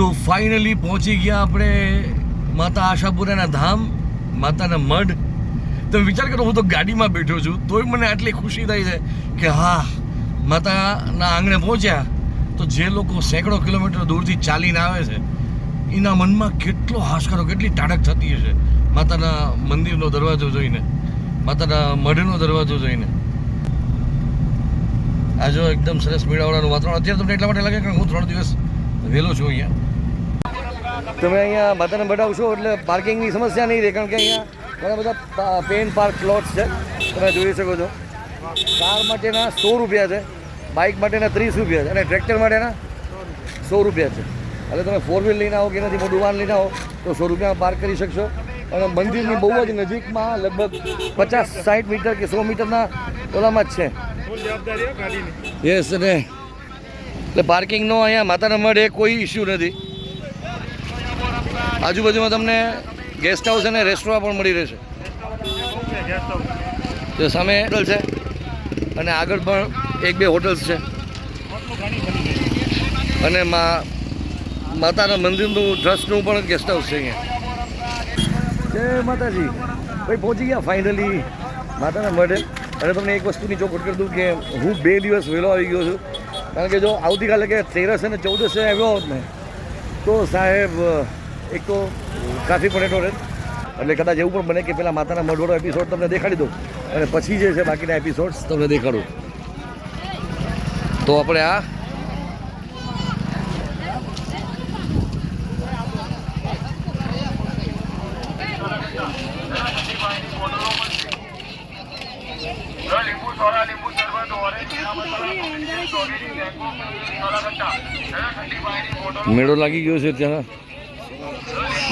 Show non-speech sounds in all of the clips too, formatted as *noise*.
તો ફાઇનલી પહોંચી ગયા આપણે માતા આશાપુરાના ધામ, માતાના મઢ. તમે વિચાર કરો, હું તો ગાડીમાં બેઠો છું, તોય મને આટલી ખુશી થઈ છે કે હા, માતાના આંગણે પહોંચ્યા. તો જે લોકો સેંકડો કિલોમીટર દૂરથી ચાલીને આવે છે, એના મનમાં કેટલો હાશકારો, કેટલી ટાઢક થતી હશે. માતાના મંદિરનો દરવાજો જોઈને, માતાના મઢનો દરવાજો જોઈને. આ એકદમ સરસ મેળાવડાનું વાતાવરણ. અત્યારે તમને એટલા માટે લાગે કે હું ત્રણ દિવસ વહેલો છું અહીંયા? તમે અહીંયા માતાને બતાવશો એટલે પાર્કિંગની સમસ્યા નહીં રહે કારણ કે અહીંયા ઘણા બધા પેન પાર્ક પ્લોટ્સ છે. તમે જોઈ શકો છો. કાર માટેના સો રૂપિયા છે બાઇક માટેના ત્રીસ રૂપિયા છે અને ટ્રેક્ટર માટેના સો રૂપિયા છે. એટલે તમે ફોર વ્હીલ લઈને આવો કે નથી મોટું વાહન લઈને આવો તો સો રૂપિયામાં પાર્ક કરી શકશો. અને મંદિરની બહુ જ નજીકમાં લગભગ પચાસ સાઠ મીટર કે સો મીટરના ઓલામાં જ છે. યસ અને એટલે પાર્કિંગનો અહીંયા માતાના મઢે કોઈ ઇસ્યુ નથી. આજુબાજુમાં તમને ગેસ્ટ હાઉસ અને રેસ્ટોરાં પણ મળી રહેશે. તો સામે હોટલ છે અને આગળ પણ એક બે હોટલ્સ છે. અને મા, માતાના મંદિરનું, ટ્રસ્ટનું પણ ગેસ્ટ હાઉસ છે અહીંયા. જય માતાજી. ભાઈ, પહોંચી ગયા ફાઇનલી માતાના મઢે. અને તમને એક વસ્તુની ચોખવટ કરી દઉં કે હું બે દિવસ વહેલો આવી ગયો છું. કારણ કે જો આવતીકાલે કે તેરસ અને ચૌદસે આવ્યો હોત ને, તો સાહેબ એક તો ટ્રાફિક પણ એટલો રહે એટલે કદાચ એવું પણ બને કે પેલા માતાના મઢવાળો એપિસોડ તમને દેખાડી દઉં. અને પછી જે છે બાકીના એપિસોડ્સ તમને દેખાડું. તો આપણે આ મેળો લાગી ગયો છે ત્યાં.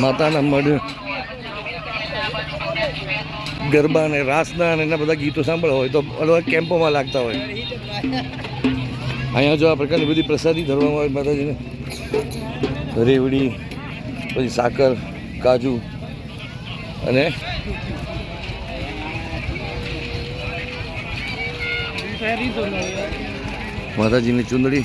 માતાના મઢ ગરબા અને રાસના અને એના બધા ગીતો સાંભળવા હોય તો અલગ કેમ્પોમાં લાગતા હોય. અહીંયા જો આ પ્રકારની બધી પ્રસાદી ધરવામાં આવે માતાજીને. રેવડી, પછી સાકર, કાજુ અને માતાજીની ચુંદડી.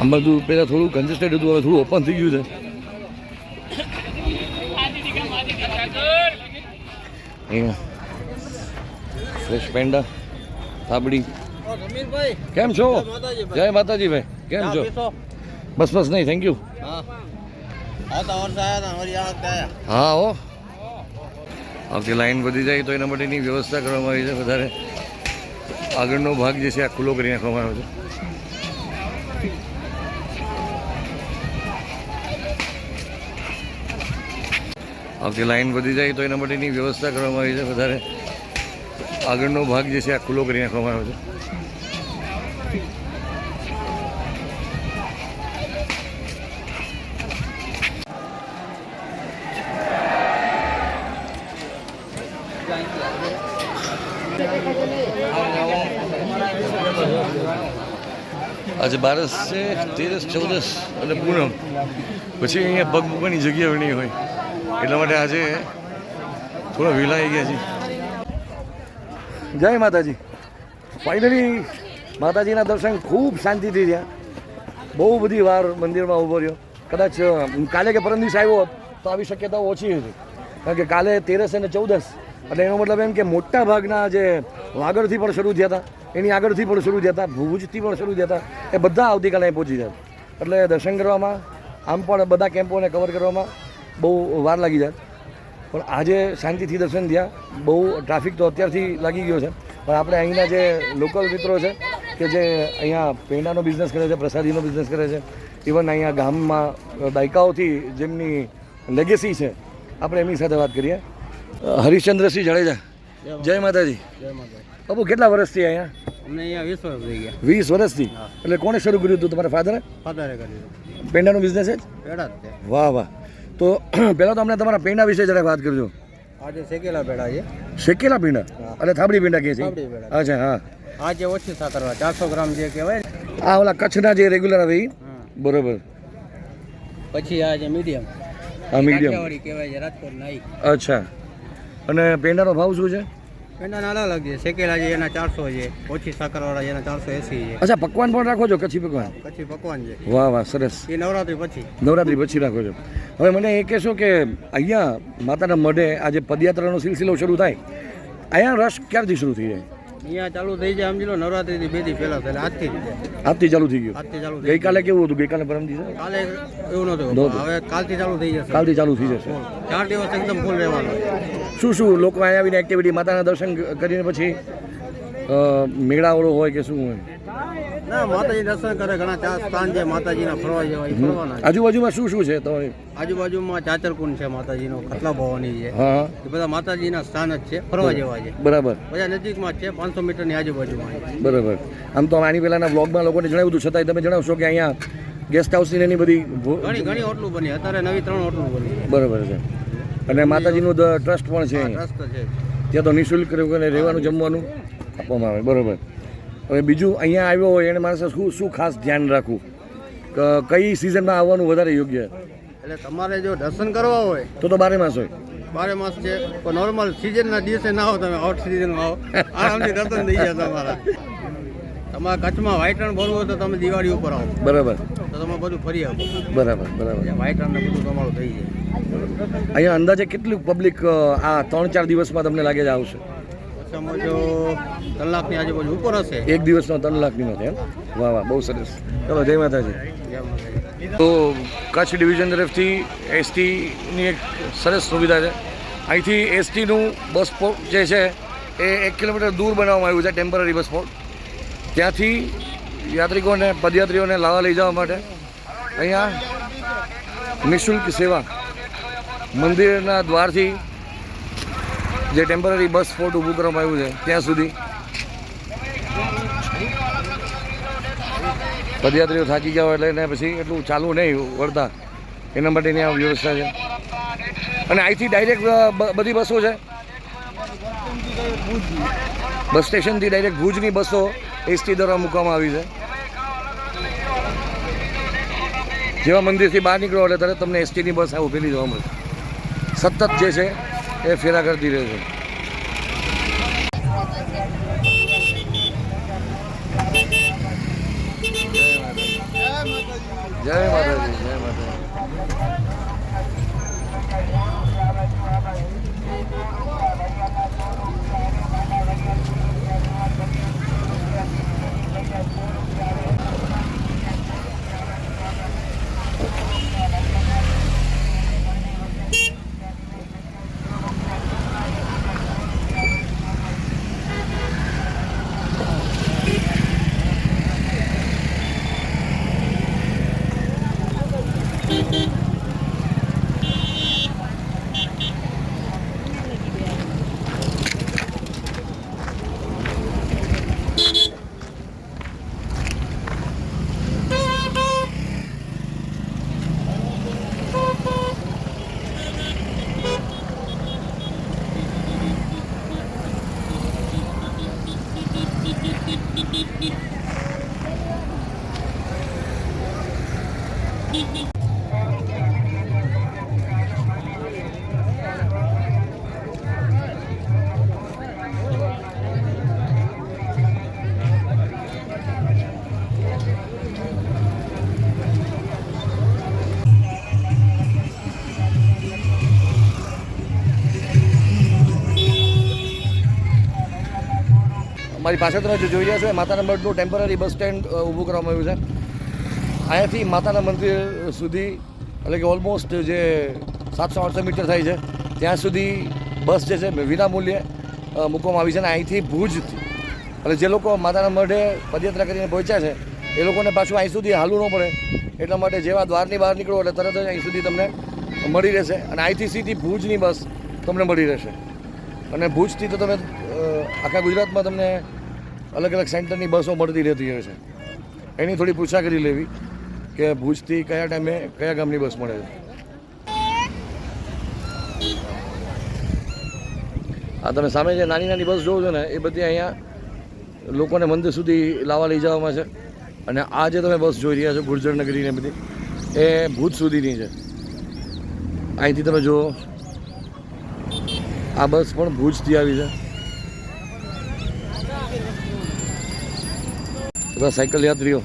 આમ બધું પહેલાં થોડું કન્જેસ્ટેડ હતું હવે થોડું ઓપન થઈ ગયું છે. ફ્રેશ પેંડા થાબડી. કેમ છો? જય માતાજી ભાઈ. કેમ છો? બસ. બસ નહીં થેન્ક યુ હા હો. આવતી લાઈન વધી જાય તો એના માટેની વ્યવસ્થા કરવામાં આવી છે. વધારે આગળનો ભાગ જે છે આ ખુલ્લો કરી નાખવામાં આવ્યો છે. આવતી લાઈન વધી જાય તો એના માટેની વ્યવસ્થા કરવામાં આવી છે. વધારે આગળનો ભાગ જે છે આ ખુલ્લો કરી નાખવામાં આવ્યો છે. આજે બારસ છે, તેરસ, ચૌદસ અને પૂનમ. પછી અહીંયા પગ મૂકવાની જગ્યા નહીં હોય. એટલા માટે આજે થોડા વહેલા આવી ગયા છે. જય માતાજી. ફાઇનલી માતાજીના દર્શન ખૂબ શાંતિથી થયા. બહુ બધી વાર મંદિરમાં ઊભો રહ્યો. કદાચ કાલે કે પરમ દિવસ આવ્યો હોત, તો આવી શક્યતાઓ ઓછી હતી. કારણ કે કાલે તેરસ અને ચૌદસ, એટલે એનો મતલબ એમ કે મોટા ભાગના જે વાગડથી પણ શરૂ થયા હતા, એની આગળથી પણ શરૂ થયા હતા, ભુજથી પણ શરૂ થયા હતા, એ બધા આવતીકાલે પહોંચી જાય એટલે દર્શન કરવામાં, આમ પણ બધા કેમ્પોને કવર કરવામાં બહુ વાર લાગી જાય. પણ આજે શાંતિથી દર્શન થયા. બહુ ટ્રાફિક તો અત્યારથી લાગી ગયો છે. પણ આપણે અહીંના જે લોકલ મિત્રો છે કે જે અહીંયા પેંડાનો બિઝનેસ કરે છે પ્રસાદીનો બિઝનેસ કરે છે ઇવન અહીંયા ગામમાં દાયકાઓથી જેમની લેગેસી છે આપણે એમની સાથે વાત કરીએ. હરિશ્ચંદ્રસિંહ જાડેજા. જય માતાજી. જય બાપુ કેટલા વર્ષથી અહીંયા? અમને અહીંયા વીસ વર્ષ થઈ ગયા. વીસ વર્ષથી? એટલે કોણે શરૂ કર્યું હતું તમારા ફાધરે ફાધરે કર્યું પેંડાનો બિઝનેસ જ? પેડા વાહ વાહ. તો *clears throat* પહેલાં તો અમને તમારા પેંડા વિશે જરાક વાત કરજો. આજે શેકેલા પેંડા છે. શેકેલા પીંડા? અને થાબડી પીંડા કહે છે? અચ્છા હા. આજે ઓછી સાતરવા ચારસો ગ્રામ જે કહેવાય આ ઓલા કચ્છના જે રેગ્યુલર આવે બરોબર. પછી આ છે મીડિયમ. આ મીડિયમ. કહેવાય છે રાજકોટ નાઈ અચ્છા. અને પેંડાનો ભાવ શું છે? અલગ અલગ છે. શેકેલા છે એના ચારસો છે. ઓછી સાકરવાળા એના ચારસો એસી છે. અચ્છા પકવાન પણ રાખો છો કચ્છી પકવાન? કચ્છી પકવાન છે. વાહ વાહ સરસ. એ નવરાત્રી પછી. નવરાત્રી પછી રાખો છો. હવે મને એ કહેશો કે અહીંયા માતાના મઢે આજે પદયાત્રાનો સિલસિલો શરૂ થાય. અહીંયા રસ ક્યારથી શરૂ થઈ જાય? અહીંયા ચાલુ થઈ જાય સમજી લો નવરાત્રીથી બે દી પહેલા આજથી. આજથી ચાલુ થઈ ગયું? આજથી ચાલુ ગઈકાલે કેવું હતું? ગઈકાલે પરમ દિવસે? કાલે એવું નહોતું. હવે કાલથી ચાલુ થઈ જશે. કાલથી ચાલુ થઈ જશે. ચાર દિવસ એકદમ ફૂલ રહેવાનું. શું શું લોકો અહીંયા આવીને એક્ટિવિટી માતાના દર્શન કરીને પછી મેળાવડો હોય કે શું હોય? ના માતાજી દર્શન કરે ઘણા ચાર સ્થાન છે માતાજીના ફરવા જેવા ફરવાના આજુબાજુમાં શું શું છે તો આજુબાજુમાં ચાચરકુંડ છે માતાજીનો ખટલા ભવાની છે. એ બધા માતાજીના સ્થાન જ છે ફરવા જેવા છે. બરાબર. બધા નજીકમાં છે પાંચસો મીટરની આજુબાજુમાં બરાબર. આમ તો આની પહેલાના વ્લોગમાં લોકોને જણાવ્યું હતું છતાંય તમે જણાવશો કે અહીંયા ગેસ્ટ હાઉસની એની બધી ઘણી ઘણી હોટલું બની અત્યારે નવી ત્રણ હોટલું બની. બરાબર છે. અને માતાજીનું ટ્રસ્ટ પણ છે ટ્રસ્ટ છે. ત્યાં તો નિઃશુલ્ક રહેવાનું જમવાનું આપવામાં આવે. બરાબર. હવે બીજું અહીંયા આવ્યો હોય એને માણસે શું શું ખાસ ધ્યાન રાખવું? ક- કઈ સિઝનમાં આવવાનું વધારે યોગ્ય? એટલે તમારે જો દર્શન કરવા હોય તો તો બારે માસ હોય. બારે માસ છે પણ નોર્મલ સિઝનના દિવસે ના આવો તમે આઉટ સિઝનમાં આવો આરામથી દર્શન થઈ જાય તમારા. તમારા કચ્છમાં વ્હાઈટ રણ ભરવું હોય તો તમે દિવાળી ઉપર આવો. બરાબર. તો તમે બધું ફરી આવો બરાબર બરાબર. વ્હાઈટ રણ બધું તમારું થઈ જાય. અહીંયા અંદાજે કેટલું પબ્લિક આ ત્રણ ચાર દિવસમાં તમને લાગે છે આવશે? ઓછામાં ઓછો કલાકની આજુબાજુ ઉપર હશે. એક દિવસનો ત્રણ લાખની નથી વાહ વાહ, બહુ સરસ. ચલો, જય માતાજી. તો કચ્છ ડિવિઝન તરફથી એસટીની એક સરસ સુવિધા છે. અહીંથી એસટીનું બસ સ્પોટ જે છે, એ એક કિલોમીટર દૂર બનાવવામાં આવ્યું છે, ટેમ્પરરી બસ પોર્ટ ત્યાંથી યાત્રિકોને, પદયાત્રીઓને લાવવા લઈ જવા માટે અહીંયા નિઃશુલ્ક સેવા મંદિરના દ્વારથી જે ટેમ્પરરી બસ સ્પોટ ઊભું કરવામાં આવ્યું છે, ત્યાં સુધી. પદયાત્રીઓ થાકી ગયા હોય એટલે એને પછી એટલું ચાલુ નહીં વળતા. એના માટેની આ વ્યવસ્થા છે. અને અહીંથી ડાયરેક્ટ બધી બસો છે. બસ સ્ટેશનથી ડાયરેક્ટ ભુજની બસો એસટી દ્વારા મૂકવામાં આવી છે. જેવા મંદિરથી બહાર નીકળો એટલે તરત તમને એસટીની બસ આ ઉભેલી જોવા મળે. સતત જે છે એ ફેરા કરતી રહે છે. મારી પાસે તમે જો જોઈ રહ્યા છો. એ માતાના મઢનું ટેમ્પરરી બસ સ્ટેન્ડ ઊભું કરવામાં આવ્યું છે. અહીંયાથી માતાના મંદિર સુધી, એટલે કે ઓલમોસ્ટ જે સાતસો આઠસો મીટર થાય છે, ત્યાં સુધી બસ જે છે વિના મૂલ્યે મૂકવામાં આવી છે. અને અહીંથી ભુજથી, એટલે જે લોકો માતાના મઢે પદયાત્રા કરીને પહોંચ્યા છે, એ લોકોને પાછું અહીં સુધી હાલવું ન પડે. એટલા માટે જેવા દ્વારની બહાર નીકળો, એટલે તરત જ અહીં સુધી તમને મળી રહેશે. અને અહીંથી સીધી ભુજની બસ તમને મળી રહેશે. અને ભુજથી તો તમે આખા ગુજરાતમાં તમને અલગ અલગ સેન્ટરની બસો મળતી રહેતી હોય છે. એની થોડી પૂછા કરી લેવી કે ભુજથી કયા ટાઈમે કયા ગામની બસ મળે છે. આ તમે સામે જે નાની નાની બસ જોવો છો ને, એ બધી અહીંયા લોકોને મંદિર સુધી લાવવા લઈ જવામાં છે. અને આ જે તમે બસ જોઈ રહ્યા છો, ગુર્જર નગરીને બધી, એ ભુજ સુધીની છે. અહીંથી તમે જુઓ. આ બસ પણ ભુજથી આવી છે. Agora sai que ali abriu.